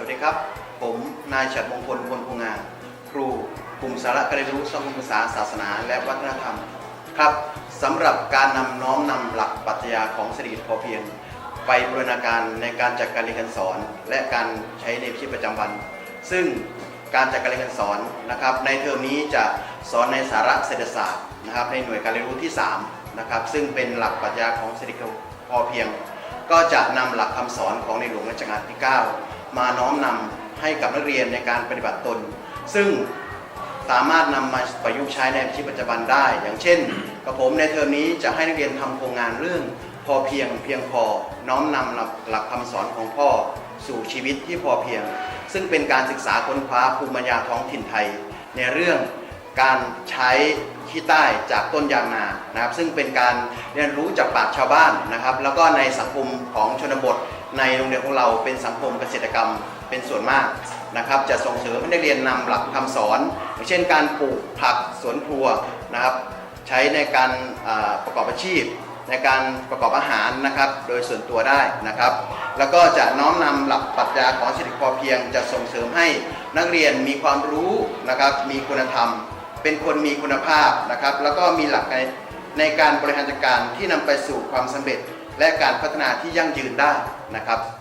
วัสดีครับ ผมนายฉัดมงคลพลพงงามครูกลุ่มสาระการเรียนรู้สังคมภาษาศาสนา และวัฒนธรรมครับสำหรับการนำน้อมนำหลักปรัชญาของเศรษฐกิจพอเพียง ไปบูรณาการในการจัดการเรียนการสอน และการใช้ในชีวิตประจำวัน ซึ่งการจัดการเรียนการสอนนะครับ ในเทอมนี้จะสอนในสาระเศรษฐศาสตร์นะครับ ในหน่วยการเรียนรู้ที่3นะครับซึ่งเป็นหลักปรัชญาของเศรษฐกิจพอเพียง ก็จะนำหลักคำสอนของในหลวงรัชกาลที่ 9 มาน้อมนำให้กับนักเรียนในการปฏิบัติตน ซึ่งสามารถนำมาประยุกต์ใช้ในชีวิตปัจจุบันได้ อย่างเช่นกระผมในเทอมนี้จะให้นักเรียนทำโครงงานเรื่อง พอเพียงเพียงพอน้อมนำหลักหลักคำสอนของพ่อสู่ชีวิตที่พอเพียง ซึ่งเป็นการศึกษาค้นคว้าภูมิปัญญาท้องถิ่นไทย ในเรื่อง การใช้ขี้ใต้จากต้นยางนานะครับ ซึ่งเป็นการเรียนรู้จากปากชาวบ้านนะครับ แล้วก็ในสังคมของชนบทในโรงเรียนของเราเป็นสังคมเกษตรกรรมเป็นส่วนมากนะครับ จะส่งเสริมให้นักเรียนนำหลักคำสอนอย่างเช่นการปลูกผักสวนครัวนะครับ ใช้ในการประกอบอาชีพ ในการประกอบอาหารนะครับ โดยส่วนตัวได้นะครับ แล้วก็จะน้อมนำหลักปรัชญาของเศรษฐกิจพอเพียง จะส่งเสริมให้นักเรียนมีความรู้นะครับ มีคุณธรรม เป็นคนมีคุณภาพนะครับ แล้วก็มีหลักในในการบริหารจัดการที่นำไปสู่ความสำเร็จ และการพัฒนาที่ยั่งยืนได้นะครับ